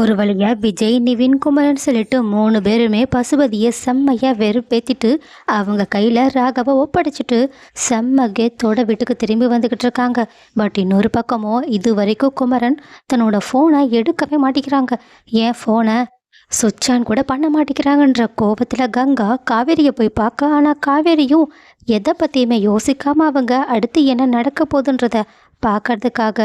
ஒரு வழியாக விஜய் நிவின் குமரன் சொல்லிட்டு மூணு பேருமே பசுபதியை செம்மையாக வெறுப்பேற்றிட்டு அவங்க கையில் ராகவை ஒப்படைச்சிட்டு செம்ம கேத்தோட வீட்டுக்கு திரும்பி வந்துக்கிட்டு இருக்காங்க. பட் இன்னொரு பக்கமோ இது வரைக்கும் குமரன் தன்னோட ஃபோனை எடுக்கவே மாட்டேங்கிறாங்க. ஏன் ஃபோனை சுவிட்ச் ஆன் கூட பண்ண மாட்டேங்கிறாங்கன்ற கோபத்தில் கங்கா காவேரியை போய் பார்க்க. ஆனால் காவேரியும் எதை பற்றியுமே யோசிக்காமல் அவங்க அடுத்து என்ன நடக்க போகுதுன்றத பார்க்கறதுக்காக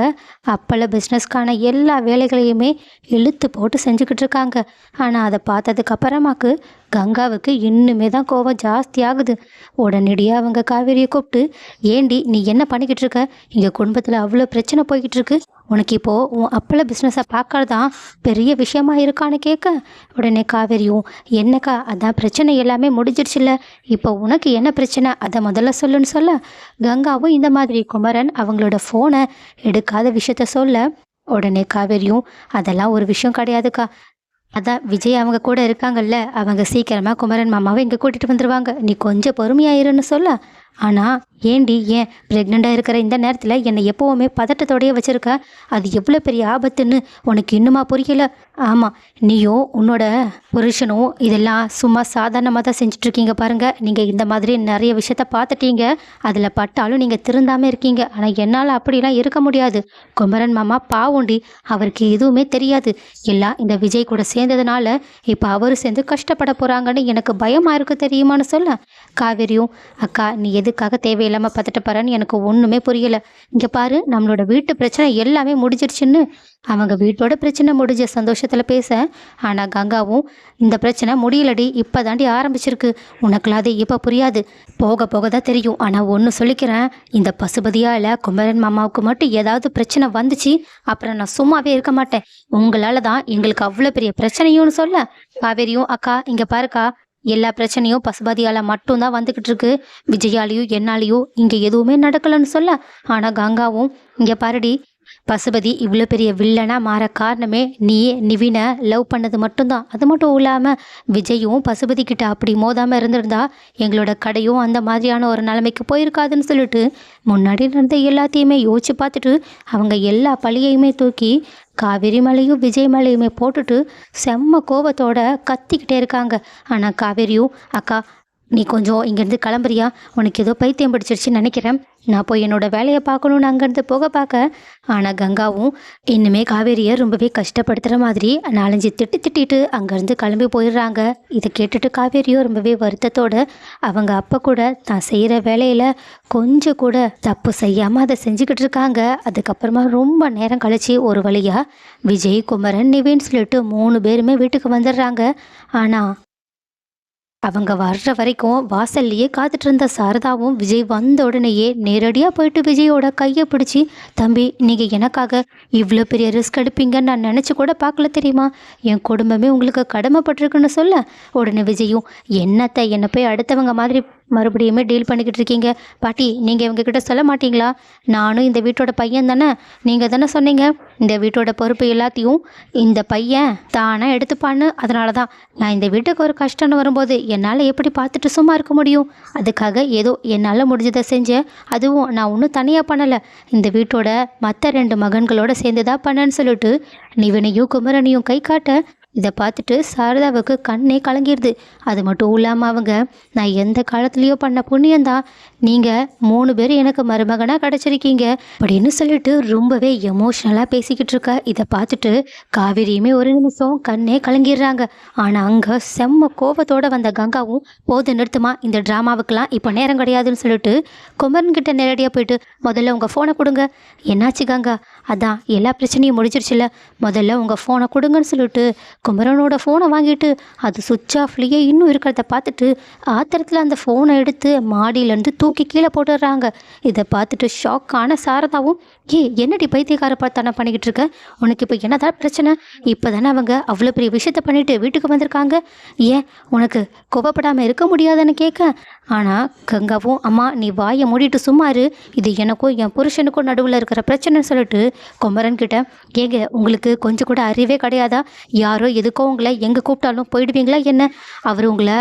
அப்பள பிஸ்னஸ்க்கான எல்லா வேலைகளையுமே இழுத்து போட்டு செஞ்சுக்கிட்டு இருக்காங்க ஆனால் அதை பார்த்ததுக்கு அப்புறமாக்கு கங்காவுக்கு இன்னுமே தான் கோபம் ஜாஸ்தி ஆகுது. உடனடியாக அவங்க காவேரியை கூப்பிட்டு ஏண்டி நீ என்ன பண்ணிக்கிட்டு இருக்க இங்கே குடும்பத்தில் அவ்வளோ பிரச்சனை போய்கிட்டு இருக்கு உனக்கு இப்போது உன் அப்பள பிஸ்னஸை பார்க்கறதான் பெரிய விஷயமா இருக்கான்னு கேட்க உடனே காவேரியும் என்னக்கா அதான் பிரச்சனை எல்லாமே முடிஞ்சிருச்சுல்ல இப்போ உனக்கு என்ன பிரச்சனை? அதை முதல்ல சொல்லுன்னு சொல்ல கங்காவும் இந்த மாதிரி குமரன் அவங்களோட ஃபோனை எடுக்காத விஷயத்த சொல்ல உடனே காவேரியும் அதெல்லாம் ஒரு விஷயம் கிடையாதுக்கா. அதான் விஜய் அவங்க கூட இருக்காங்கல்ல அவங்க சீக்கிரமாக குமரன் மாமாவை இங்கே கூட்டிகிட்டு வந்துடுவாங்க நீ கொஞ்சம் பொறுமையாயிருன்னு சொல்ல ஆனால் ஏண்டி ஏன் ப்ரெக்னெண்ட்டாக இருக்கிற இந்த நேரத்தில் என்னை எப்போவுமே பதட்டத்தோடையே வச்சுருக்க? அது எவ்வளோ பெரிய ஆபத்துன்னு உனக்கு இன்னுமா புரியல? ஆமாம் நீயும் உன்னோட புருஷனும் இதெல்லாம் சும்மா சாதாரணமாக தான் செஞ்சிட்ருக்கீங்க பாருங்கள் நீங்கள் இந்த மாதிரி நிறைய விஷயத்த பார்த்துட்டீங்க. அதில் பட்டாலும் நீங்கள் திருந்தாமல் இருக்கீங்க. ஆனால் என்னால் அப்படிலாம் இருக்க முடியாது. குமரன் மாமா பாவுண்டி அவருக்கு எதுவுமே தெரியாது. எல்லாம் இந்த விஜய் கூட சேர்ந்ததுனால இப்போ அவரும் சேர்ந்து கஷ்டப்பட போகிறாங்கன்னு எனக்கு பயமாக இருக்கு தெரியுமான்னு சொல்ல? காவேரியும் அக்கா நீ எதுக்காக தேவையில்லாமல் பதட்டப்படுறான்னு எனக்கு ஒன்றுமே புரியலை. இங்கே பாரு நம்மளோட வீட்டு பிரச்சனை எல்லாமே முடிஞ்சிருச்சுன்னு அவங்க வீட்டோட பிரச்சனை முடிஞ்ச சந்தோஷத்தில் பேச. ஆனால் கங்காவும் இந்த பிரச்சனை முடியலடி இப்போ தாண்டி ஆரம்பிச்சிருக்கு. உனக்குலாம் அது இப்போ புரியாது. போக போக தான் தெரியும். ஆனால் ஒன்று சொல்லிக்கிறேன் இந்த பசுபதியால் குமரன் மாமாவுக்கு மட்டும் ஏதாவது பிரச்சனை வந்துச்சு அப்புறம் நான் சும்மாவே இருக்க மாட்டேன். உங்களால் தான் எங்களுக்கு அவ்வளோ பெரிய பிரச்சனையும்னு சொல்ல. காவேரியும் அக்கா இங்கே பாருக்கா எல்லா பிரச்சனையும் பசுபதியால் மட்டும்தான் வந்துக்கிட்டு இருக்கு விஜயாலையும் என்னாலேயோ இங்கே எதுவுமே நடக்கலைன்னு சொல்ல ஆனால் கங்காவும் இங்கே பாருடி பசுபதி இவ்வளோ பெரிய வில்லனாக மாற காரணமே நீ நிவினை லவ் பண்ணது மட்டும்தான். அது மட்டும் இல்லாமல் விஜயும் பசுபதி கிட்ட அப்படி மோதாமல் இருந்திருந்தா எங்களோட கடையும் அந்த மாதிரியான ஒரு நிலைமைக்கு போயிருக்காதுன்னு சொல்லிட்டு முன்னாடி நடந்த எல்லாத்தையுமே யோசிச்சு பார்த்துட்டு அவங்க எல்லா பழியையுமே தூக்கி காவேரி மலையும் விஜய் மலையுமே போட்டுட்டு செம்ம கோபத்தோட கத்திக்கிட்டே இருக்காங்க. ஆனால் காவேரியும் அக்கா நீ கொஞ்சம் இங்கேருந்து கிளம்புறியா? உனக்கு ஏதோ பைத்தியம் பிடிச்சிருச்சுன்னு நினைக்கிறேன். நான் போய் என்னோட வேலையை பார்க்கணுன்னு அங்கேருந்து போக பார்க்க. ஆனால் கங்காவும் இன்னுமே காவேரியை ரொம்பவே கஷ்டப்படுத்துகிற மாதிரி நாலஞ்சு திட்டு திட்டிட்டு அங்கேருந்து கிளம்பி போயிடுறாங்க. இதை கேட்டுட்டு காவேரியும் ரொம்பவே வருத்தத்தோடு அவங்க அப்பா கூட தான் செய்கிற வேலையில் கொஞ்சம் கூட தப்பு செய்யாமல் அதை செஞ்சுக்கிட்டு இருக்காங்க. அதுக்கப்புறமா ரொம்ப நேரம் கழித்து ஒரு வழியாக விஜய் குமரன் நிவின்னு சொல்லிட்டு மூணு பேருமே வீட்டுக்கு வந்துடுறாங்க. ஆனால் அவங்க வர்ற வரைக்கும் வாசல்லையே காத்துட்டு இருந்த சாரதாவும் விஜய் வந்த உடனேயே நேரடியாக போயிட்டு விஜயோட கையை பிடிச்சி தம்பி நீங்கள் எனக்காக இவ்வளோ பெரிய ரிஸ்க் எடுப்பீங்கன்னு நான் நினச்சி கூட பார்க்கல தெரியுமா? என் குடும்பமே உங்களுக்கு கடமைப்பட்டிருக்குன்னு சொல்ல. உடனே விஜயும் என்னத்தை என்னை போய் அடுத்தவங்க மாதிரி மறுபடியுமே டீல் பண்ணிக்கிட்டு இருக்கீங்க. பாட்டி நீங்கள் இவங்க கிட்ட சொல்ல மாட்டீங்களா? நானும் இந்த வீட்டோட பையன் தானே. நீங்கள் தானே சொன்னீங்க? இந்த வீட்டோட பொறுப்பு எல்லாத்தையும் இந்த பையன் தானே எடுத்துப்பான்னு. அதனால தான் நான் இந்த வீட்டுக்கு ஒரு கஷ்டம்னு வரும்போது என்னால் எப்படி பார்த்துட்டு சும்மா இருக்க முடியும்? அதுக்காக ஏதோ என்னால் முடிஞ்சதை செஞ்சேன் அதுவும் நான் ஒன்றும் தனியாக பண்ணலை. இந்த வீட்டோட மற்ற ரெண்டு மகன்களோட சேர்ந்து தான் பண்ணேன்னு சொல்லிட்டு நிவனையும் குமரனையும் கை காட்ட இதை பார்த்துட்டு சாரதாவுக்கு கண்ணே கலங்கிடுது அது மட்டும் இல்லாமல் அவங்க நான் எந்த காலத்துலேயோ பண்ண புண்ணியந்தான் நீங்கள் மூணு பேர் எனக்கு மருமகனாக கிடச்சிருக்கீங்க. அப்படின்னு சொல்லிட்டு ரொம்பவே எமோஷ்னலாக பேசிக்கிட்டு இருக்கா. இதை பார்த்துட்டு காவேரியுமே ஒரு நிமிஷம் கண்ணே கலங்கிடுறாங்க. ஆனால் அங்கே செம்ம கோபத்தோடு வந்த கங்காவும் போது நிறுத்துமா இந்த ட்ராமாவுக்கெல்லாம் இப்போ நேரம் கிடையாதுன்னு சொல்லிட்டு குமரன்கிட்ட நேரடியாக போயிட்டு முதல்ல உங்கள் ஃபோனை கொடுங்க. என்னாச்சு கங்கா? அதான் எல்லா பிரச்சனையும் முடிஞ்சிருச்சுல முதல்ல உங்கள் ஃபோனை கொடுங்கன்னு சொல்லிட்டு குமரனோட ஃபோனை வாங்கிட்டு அது சுவிட்ச் ஆஃப்லேயே இன்னும் இருக்கிறத பார்த்துட்டு ஆத்திரத்தில் அந்த ஃபோனை எடுத்து மாடியிலேருந்து தூக்கி கீழே போட்டுடுறாங்க. இதை பார்த்துட்டு ஷாக்கான சாரதாவும் ஏ என்னடி பைத்தியக்கார பார்த்தான பண்ணிக்கிட்டு இருக்க? உனக்கு இப்போ என்னதான் பிரச்சனை? இப்போ தானே அவங்க அவ்வளோ பெரிய விஷயத்த பண்ணிட்டு வீட்டுக்கு வந்திருக்காங்க. ஏன் உனக்கு கோபப்படாமல் இருக்க முடியாதுன்னு கேட்க? ஆனால் கங்காவும் அம்மா நீ வாயை மூடிட்டு சும்மாரு இது எனக்கும் என் புருஷனுக்கும் நடுவில் இருக்கிற பிரச்சனைன்னு சொல்லிட்டு குமரன் கிட்ட ஏங்க உங்களுக்கு கொஞ்சம் கூட அறிவே கிடையாதா? யாரோ எதுக்கோ உங்களை எங்கே கூப்பிட்டாலும் போயிடுவீங்களா என்ன? அவர் உங்களை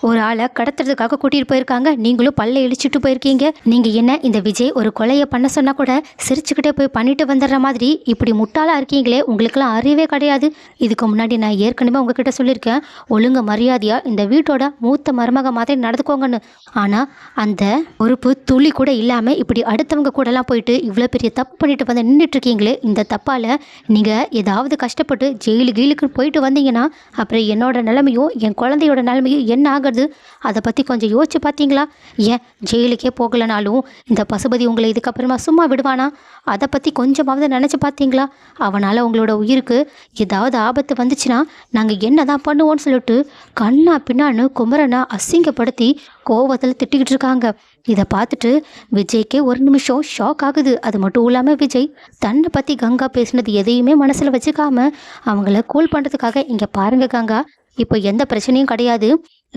ஒரு ஆளை கடத்துறதுக்காக கூட்டிட்டு போயிருக்காங்க. நீங்களும் பல்ல இழிச்சிட்டு போயிருக்கீங்க. நீங்க என்ன இந்த விஜய் ஒரு கொலையை பண்ண சொன்னா கூட சிரிச்சுக்கிட்டே போய் பண்ணிட்டு வந்துடுற மாதிரி? இப்படி முட்டாளா இருக்கீங்களே உங்களுக்குலாம் அறிவே கிடையாது. இதுக்கு முன்னாடி நான் ஏற்கனவே உங்ககிட்ட சொல்லியிருக்கேன். ஒழுங்கு மரியாதையா இந்த வீட்டோட மூத்த மருமக மாதிரி நடந்துக்கோங்கன்னு. ஆனா அந்த பொறுப்பு துளி கூட இல்லாம இப்படி அடுத்தவங்க கூடலாம் போயிட்டு இவ்வளோ பெரிய தப்பு பண்ணிட்டு வந்து நின்றுட்டு இருக்கீங்களே இந்த தப்பால நீங்க ஏதாவது கஷ்டப்பட்டு ஜெயிலு கீழுக்கு போயிட்டு வந்தீங்கன்னா அப்புறம் என்னோட நிலைமையும் என் குழந்தையோட நிலைமையும் என்ன ஆகுறது அதை பற்றி கொஞ்சம் யோசிச்சு பார்த்தீங்களா ஏன் ஜெயிலுக்கே போகலைனாலும் இந்த பசுபதி உங்களை இதுக்கப்புறமா சும்மா விடுவானா? அதை பற்றி கொஞ்சமாவது நினச்சி பார்த்தீங்களா அவனால் உங்களோட உயிருக்கு ஏதாவது ஆபத்து வந்துச்சுன்னா நாங்கள் என்ன தான் பண்ணுவோன்னு சொல்லிட்டு கண்ணா பின்னான்னு குமரனை அசிங்கப்படுத்தி கோவத்தில் திட்டிக்கிட்டு இருக்காங்க. இதை பார்த்துட்டு விஜய்க்கே ஒரு நிமிஷம் ஷாக் ஆகுது. அது மட்டும் இல்லாமல் விஜய் தன்னை பற்றி கங்கா பேசினது எதையுமே மனசில் வச்சுக்காம அவங்கள கூல் பண்ணுறதுக்காக இங்கே பாருங்க கங்கா. இப்போ எந்த பிரச்சனையும் கிடையாது.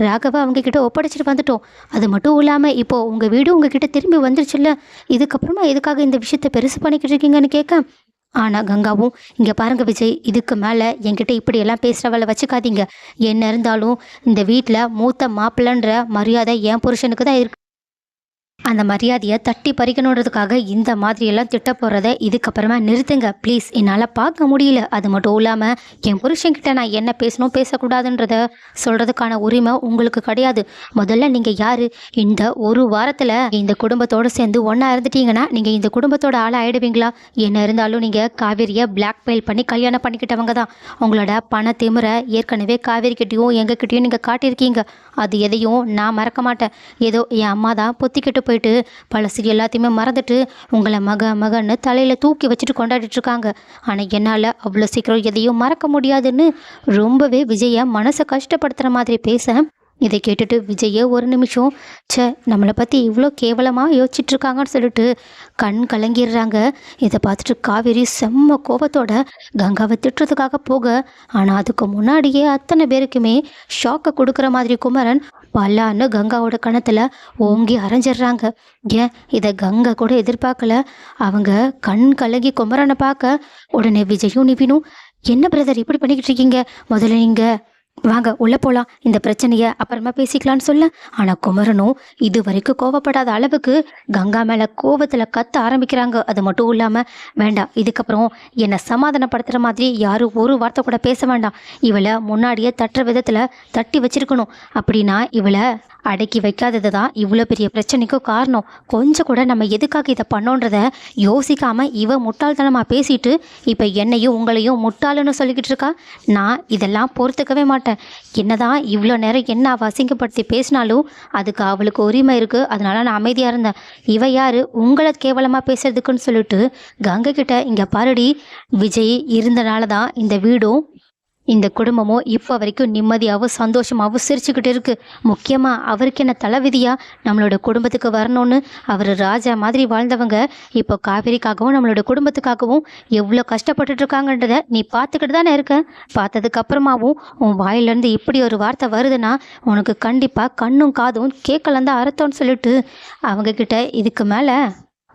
ராகவா அவங்க கிட்ட ஒப்படைச்சிட்டு வந்துட்டோம். அது மட்டும் இல்லாமல் இப்போ உங்கள் வீடு உங்ககிட்ட திரும்பி வந்துருச்சுல்ல? இதுக்கப்புறமா எதுக்காக இந்த விஷயத்த பெருசு பண்ணிக்கிட்டு இருக்கீங்கன்னு கேட்க ஆனால் கங்காவும் இங்கே பாருங்க விஜய் இதுக்கு மேலே என்கிட்ட இப்படி எல்லாம் பேசுகிறவளை வச்சுக்காதீங்க. என்ன இருந்தாலும் இந்த வீட்டில் மூத்த மாப்பிள்ளன்ற மரியாதை என் புருஷனுக்கு தான் இருக்கு. அந்த மரியாதையை தட்டி பறிக்கணுன்றதுக்காக இந்த மாதிரியெல்லாம் திட்ட போகிறத இதுக்கப்புறமா நிறுத்துங்க. ப்ளீஸ் என்னால் பார்க்க முடியல. அது மட்டும் இல்லாமல் என் புருஷன்கிட்ட நான் என்ன பேசணும் பேசக்கூடாதுன்றத சொல்கிறதுக்கான உரிமை உங்களுக்கு கிடையாது. முதல்ல நீங்கள் யார்? இந்த ஒரு வாரத்தில் இந்த குடும்பத்தோடு சேர்ந்து ஒன்றா இருந்துட்டீங்கன்னா நீங்கள் இந்த குடும்பத்தோட ஆள் ஆகிடுவீங்களா என்ன இருந்தாலும் நீங்கள் காவேரியை பிளாக்மெயில் பண்ணி கல்யாணம் பண்ணிக்கிட்டவங்க தான். உங்களோட பண திமுறை ஏற்கனவே காவேரிக்கிட்டேயும் எங்ககிட்டயும் நீங்கள் காட்டியிருக்கீங்க. அது எதையும் நான் மறக்க மாட்டேன். ஏதோ என் அம்மா தான் பொத்திக்கிட்டு போயிட்டு பழசு எல்லாத்தையுமே மறந்துட்டு உங்களை மக மகன்னு தலையில் தூக்கி வச்சுட்டு கொண்டாடிட்டு இருக்காங்க. ஆனால் என்னால் அவ்வளோ சீக்கிரம் எதையும் மறக்க முடியாதுன்னு ரொம்பவே விஜயை மனசை கஷ்டப்படுத்துகிற மாதிரி பேச இதை கேட்டுட்டு விஜயே ஒரு நிமிஷம் ச்சே நம்மளை பற்றி இவ்வளோ கேவலமாக யோசிச்சுட்டு இருக்காங்கன்னு சொல்லிட்டு கண் கலங்கிடுறாங்க. இதை பார்த்துட்டு காவேரி செம்ம கோபத்தோட கங்காவை திட்டுறதுக்காக போக ஆனால் அதுக்கு முன்னாடியே அத்தனை பேருக்குமே ஷாக்கை கொடுக்குற மாதிரி குமரன் பல்லான்னு கங்காவோட கணத்தில் ஓங்கி அரைஞ்சிடுறாங்க. ஏன்? இதை கங்கா கூட எதிர்பார்க்கல. அவங்க கண் கலங்கி குமரனை பார்க்க உடனே விஜயும் நிவினும் என்ன பிரதர் இப்படி பண்ணிக்கிட்டு இருக்கீங்க? முதல்ல நீங்கள் வாங்க உள்ளே போகலாம் இந்த பிரச்சனையை அப்புறமா பேசிக்கலாம்னு சொல்ல. ஆனால் குமரனும் இது வரைக்கும் கோவப்படாத அளவுக்கு கங்கா மேலே கோவத்தில் கத்த ஆரம்பிக்கிறாங்க. அது மட்டும் இல்லாமல் வேண்டாம் இதுக்கப்புறம் என்னை சமாதானப்படுத்துகிற மாதிரி யாரும் ஒரு வார்த்தை கூட பேச வேண்டாம். இவளை முன்னாடியே தட்டுற விதத்தில் தட்டி வச்சிருக்கணும். அப்படின்னா இவளை அடக்கி வைக்காதது தான் இவ்வளோ பெரிய பிரச்சனைக்கும் காரணம். கொஞ்சம் கூட நம்ம எதுக்காக இதை பண்ணோன்றத யோசிக்காமல் இவ முட்டாள்தனமாக பேசிட்டு இப்போ என்னையும் உங்களையும் முட்டாளுன்னு சொல்லிக்கிட்டு இருக்கா? நான் இதெல்லாம் பொறுத்துக்கவே மாட்டேன். என்னதான் இவ்வளோ நேரம் என்ன அவள் அசிங்கப்படுத்தி பேசினாலும் அதுக்கு அவளுக்கு உரிமை இருக்குது அதனால நான் அமைதியாக இருந்தேன். இவ யார்? உங்களை கேவலமாக பேசுறதுக்குன்னு சொல்லிட்டு கங்கை கிட்ட இங்கே பாருடி. விஜய் இருந்தனால தான் இந்த வீடும் இந்த குடும்பமும் இப்போ வரைக்கும் நிம்மதியாகவும் சந்தோஷமாகவும் சிரிச்சுக்கிட்டு இருக்குது முக்கியமாக அவருக்கு என்ன தலைவிதியாக நம்மளோட குடும்பத்துக்கு வரணும்னு அவர் ராஜா மாதிரி வாழ்ந்தவங்க இப்போ காவேரிக்காகவும் நம்மளோட குடும்பத்துக்காகவும் எவ்வளோ கஷ்டப்பட்டுட்டு இருக்காங்கன்றத நீ பார்த்துக்கிட்டு தானே இருக்க? பார்த்ததுக்கு அப்புறமாவும் உன் வாயிலேருந்து இப்படி ஒரு வார்த்தை வருதுன்னா உனக்கு கண்டிப்பாக கண்ணும் காதும் கேட்கலந்தான் அர்த்தம்னு சொல்லிட்டு அவங்கக்கிட்ட இதுக்கு மேலே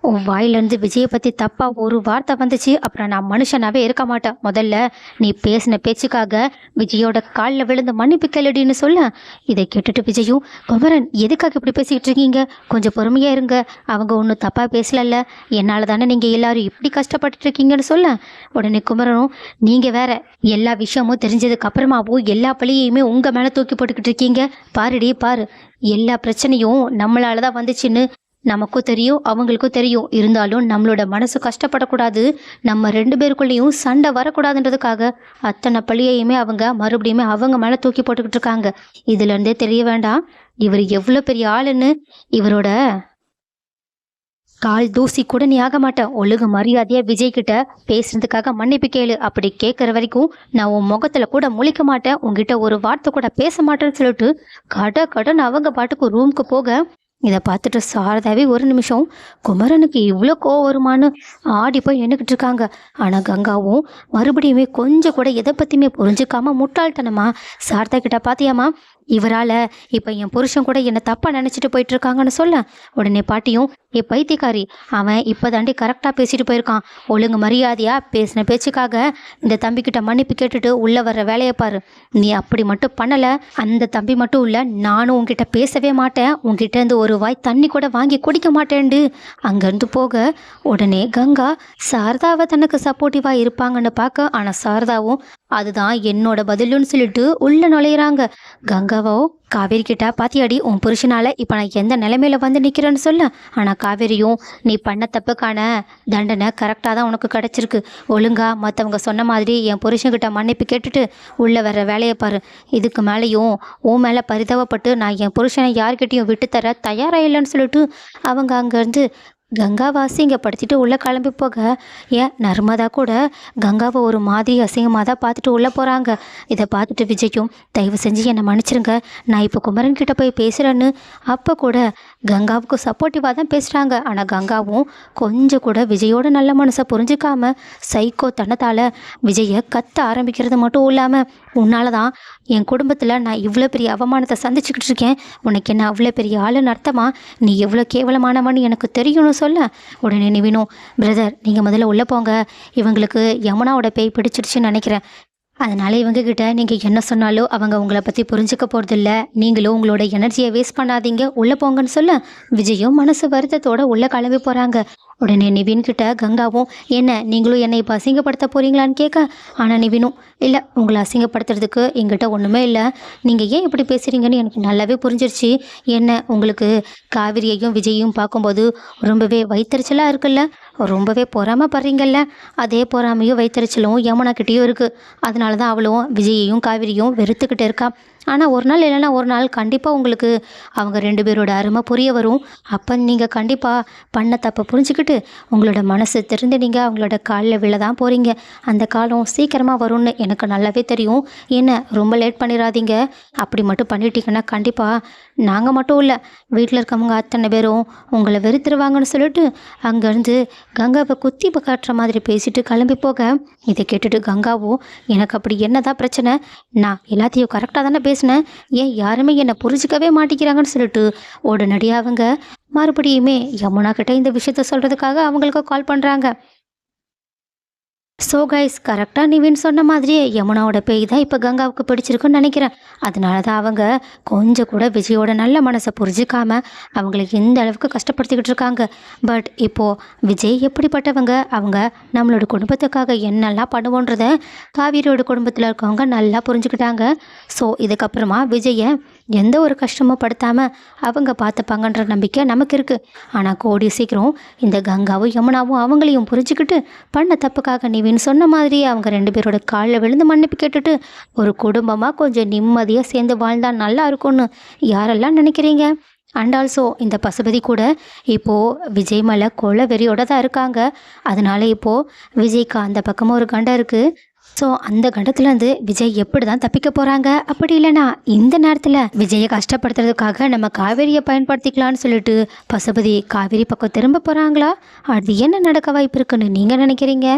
உன் வாயிலேருந்து விஜயை பற்றி தப்பாக ஒரு வார்த்தை வந்துச்சு அப்புறம் நான் மனுஷனாவே இருக்க மாட்டேன். முதல்ல நீ பேசின பேச்சுக்காக விஜயோட காலில் விழுந்து மன்னிப்பு கேளுடின்னு சொல்ல. இதை கேட்டுட்டு விஜயும் குமரன் எதுக்காக இப்படி பேசிக்கிட்டு இருக்கீங்க? கொஞ்சம் பொறுமையாக இருங்க. அவங்க ஒன்றும் தப்பாக பேசலல்ல. என்னால் தானே நீங்கள் எல்லாரும் இப்படி கஷ்டப்பட்டுட்டு இருக்கீங்கன்னு சொல்ல. உடனே குமரனும் நீங்கள் வேற எல்லா விஷயமும் தெரிஞ்சதுக்கு அப்புறமாவும் எல்லா பழியையுமே உங்கள் மேலே தூக்கி போட்டுக்கிட்டு இருக்கீங்க. பாருடி பாரு. எல்லா பிரச்சனையும் நம்மளால தான் வந்துச்சுன்னு நமக்கும் தெரியும் அவங்களுக்கும் தெரியும். இருந்தாலும் நம்மளோட மனசு கஷ்டப்படக்கூடாது. நம்ம ரெண்டு பேருக்குள்ளேயும் சண்டை வரக்கூடாதுன்றதுக்காக அத்தனை பழியையுமே அவங்க மறுபடியுமே அவங்க மேலே தூக்கி போட்டுக்கிட்டு இருக்காங்க. இதுலேருந்தே தெரிய வேண்டாம். இவர் எவ்வளோ பெரிய ஆளுன்னு. இவரோட கால் தூசி கூட நீ ஆக மாட்டேன். ஒழுங்கு மரியாதையா விஜய் கிட்ட மன்னிப்பு கேளு. அப்படி கேட்குற வரைக்கும் நான் உன் முகத்துல கூட முழிக்க மாட்டேன். உங்ககிட்ட ஒரு வார்த்தை கூட பேச மாட்டேன்னு சொல்லிட்டு கட கடன் அவங்க பாட்டுக்கு ரூமுக்கு போக இதை பார்த்துட்டு சாரதாவே ஒரு நிமிஷம் குமரனுக்கு இவ்வளோ கோவம் வருமானு ஆடி போய் நின்றுக்கிட்டு இருக்காங்க. ஆனால் கங்காவும் மறுபடியுமே கொஞ்சம் கூட எதை பற்றியுமே புரிஞ்சுக்காம முட்டாள்தனமா சாரதா கிட்ட பாத்தியாமா இவரால் இப்போ என் புருஷன் கூட என்னை தப்பாக நினச்சிட்டு போயிட்டு இருக்காங்கன்னு சொல்ல. உடனே பாட்டியும் ஏ பைத்தியக்காரி அவன் இப்போ தாண்டி கரெக்டாக பேசிட்டு போயிருக்கான். ஒழுங்கு மரியாதையாக பேசின பேச்சுக்காக இந்த தம்பிக்கிட்ட மன்னிப்பு கேட்டுட்டு உள்ளே வர்ற வேலையை பாரு. நீ அப்படி மட்டும் பண்ணலை. அந்த தம்பி மட்டும் இல்லை நானும் உன்கிட்ட பேசவே மாட்டேன். உன்கிட்ட இருந்து ஒரு வாய் தண்ணி கூட வாங்கி குடிக்க மாட்டேன்டு. அங்கேருந்து போக உடனே கங்கா சாரதாவை தனக்கு சப்போர்ட்டிவாக இருப்பாங்கன்னு பார்க்க. ஆனால் சாரதாவும் அதுதான் என்னோட பதிலுன்னு சொல்லிட்டு உள்ள நுழையிறாங்க. கங்காவோ காவேரி கிட்ட பாத்தியாடி உன் புருஷனால இப்போ நான் எந்த நிலைமையில வந்து நிற்கிறேன்னு சொல்ல. ஆனால் காவேரியும் நீ பண்ண தப்புக்கான தண்டனை கரெக்டாக தான் உனக்கு கிடச்சிருக்கு. ஒழுங்கா மற்றவங்க சொன்ன மாதிரி என் புருஷன்கிட்ட மன்னிப்பு கேட்டுட்டு உள்ளே வர வேலையை பாரு. இதுக்கு மேலேயும் உன் மேலே பரிதாபப்பட்டு நான் என் புருஷனை யார்கிட்டயும் விட்டு தர தயாராக இல்லைன்னு சொல்லிட்டு அவங்க அங்கேருந்து கங்காவை படுத்திட்டு உள்ளே கிளம்பி போக. ஏன் நர்மதா கூட கங்காவை ஒரு மாதிரி அசிங்கமாக தான் பார்த்துட்டு உள்ளே போகிறாங்க இதை பார்த்துட்டு விஜய்க்கும் தயவு செஞ்சு என்னை மன்னிச்சிருங்க. நான் இப்போ குமரன் கிட்டே போய் பேசுகிறேன்னு அப்போ கூட கங்காவுக்கு சப்போர்ட்டிவாக தான் பேசுகிறாங்க ஆனால் கங்காவும் கொஞ்சம் கூட விஜயோட நல்ல மனசை புரிஞ்சுக்காம சைக்கோ தன்னத்தால் விஜயை கத்த ஆரம்பிக்கிறது மட்டும் இல்லாமல் உன்னால தான் என் குடும்பத்தில் நான் இவ்வளோ பெரிய அவமானத்தை சந்திச்சுக்கிட்டு இருக்கேன். உனக்கு என்ன அவ்வளோ பெரிய ஆளுன்னு அர்த்தமா? நீ எவ்வளோ கேவலமானவன்னு எனக்கு தெரியும்னு சொல்ல உடனே நிவினும் பிரதர் நீங்கள் முதல்ல உள்ளே போங்க. இவங்களுக்கு யமுனாவோட பேய் பிடிச்சிடுச்சுன்னு நினைக்கிறேன். அதனால இவங்க கிட்ட நீங்கள் என்ன சொன்னாலும் அவங்க உங்களை பற்றி புரிஞ்சுக்க போகிறதில்ல நீங்களும் உங்களோட எனர்ஜியை வேஸ்ட் பண்ணாதீங்க. உள்ளே போங்கன்னு சொல்ல விஜயும் மனசு வருத்தத்தோட உள்ளே கிளம்பி போகிறாங்க உடனே நிவின் கிட்ட கங்காவும் என்ன நீங்களும் என்னை இப்போ அசிங்கப்படுத்த போறீங்களான்னு கேட்க ஆனால் நிவினும் இல்லை உங்களை அசிங்கப்படுத்துறதுக்கு எங்கிட்ட ஒன்றுமே இல்லை. நீங்கள் ஏன் இப்படி பேசுகிறீங்கன்னு எனக்கு நல்லாவே புரிஞ்சிருச்சு. என்ன உங்களுக்கு காவிரியையும் விஜயையும் பார்க்கும்போது ரொம்பவே வைத்தறிச்சலாக இருக்குல்ல? ரொம்பவே பொறாமப்படுறீங்கல்ல? அதே பொறாமையும் வைத்தறிச்சலும் யமுனாக்கிட்டேயும் இருக்குது அதனால தான் அவளும் விஜயையும் காவிரியும் வெறுத்துக்கிட்டு இருக்கா. ஆனால் ஒரு நாள் இல்லைன்னா ஒரு நாள் கண்டிப்பாக உங்களுக்கு அவங்க ரெண்டு பேரோட அருமை புரிய வரும். அப்போ நீங்கள் கண்டிப்பாக பண்ண தப்பை புரிஞ்சுக்கிட்டு உங்களோட மனசு திறந்து நீங்கள் அவங்களோட காலில் விழ தான் போகிறீங்க அந்த காலம் சீக்கிரமாக வரும்னு எனக்கு நல்லாவே தெரியும். என்ன ரொம்ப லேட் பண்ணிடாதீங்க அப்படி மட்டும் பண்ணிட்டீங்கன்னா கண்டிப்பாக நாங்கள் மட்டும் இல்லை வீட்டில் இருக்கவங்க அத்தனை பேரும் உங்களை வெறுத்துருவாங்கன்னு சொல்லிட்டு அங்கேருந்து கங்காவை குத்தி காட்டுற மாதிரி பேசிட்டு கிளம்பி போக. இதை கேட்டுட்டு கங்காவும் எனக்கு அப்படி என்னதான் பிரச்சனை நான் எல்லாத்தையும் கரெக்டாக தானே பேசினேன். ஏன் யாருமே என்னை புரிஞ்சிக்கவே மாட்டேங்கிறாங்கன்னு சொல்லிட்டு உடனடியாக அவங்க மறுபடியுமே யமுனா கிட்ட இந்த விஷயத்த சொல்கிறதுக்காக அவங்களுக்கு கால் பண்ணுறாங்க ஸோ கைஸ் கரெக்டாக நிவின் சொன்ன மாதிரியே யமுனாவோட பேய் தான் இப்போ கங்காவுக்கு பிடிச்சிருக்குன்னு நினைக்கிறேன். அதனால தான் அவங்க கொஞ்சம் கூட விஜயோட நல்ல மனசை புரிஞ்சிக்காம அவங்களுக்கு எந்த அளவுக்கு கஷ்டப்படுத்திக்கிட்டு இருக்காங்க. பட் இப்போது விஜய் எப்படிப்பட்டவங்க? அவங்க நம்மளோட குடும்பத்துக்காக என்னெல்லாம் பண்ணுவோன்றத காவிரியோட குடும்பத்தில் இருக்கவங்க நல்லா புரிஞ்சுக்கிட்டாங்க. ஸோ இதுக்கப்புறமா விஜயை எந்த ஒரு கஷ்டமும் படுத்தாமல் அவங்க பார்த்துப்பாங்கன்ற நம்பிக்கை நமக்கு இருக்குது ஆனால் கோடி சீக்கிரம் இந்த கங்காவும் யமுனாவும் அவங்களையும் புரிஞ்சுக்கிட்டு பண்ண தப்புக்காக நிவின் சொன்ன மாதிரி அவங்க ரெண்டு பேரோட காலில் விழுந்து மன்னிப்பு கேட்டுட்டு ஒரு குடும்பமாக கொஞ்சம் நிம்மதியாக சேர்ந்து வாழ்ந்தா நல்லா இருக்கும்னு யாரெல்லாம் நினைக்கிறீங்க? அண்ட் ஆல்சோ இந்த பசுபதி கூட இப்போது விஜய் மலை கொலை வெறியோட தான் இருக்காங்க. அதனால இப்போது விஜய்க்கு அந்த பக்கமும் ஒரு கண்டம் இருக்குது ஸோ அந்த கண்டத்துலேருந்து விஜய் எப்படி தான் தப்பிக்க போகிறாங்க அப்படி இல்லைனா இந்த நேரத்தில் விஜயை கஷ்டப்படுத்துறதுக்காக நம்ம காவேரியை பயன்படுத்திக்கலாம்னு சொல்லிட்டு பசுபதி காவேரி பக்கம் திரும்ப போகிறாங்களா அது என்ன நடக்க வாய்ப்பு இருக்குன்னு நீங்கள் நினைக்கிறீங்க?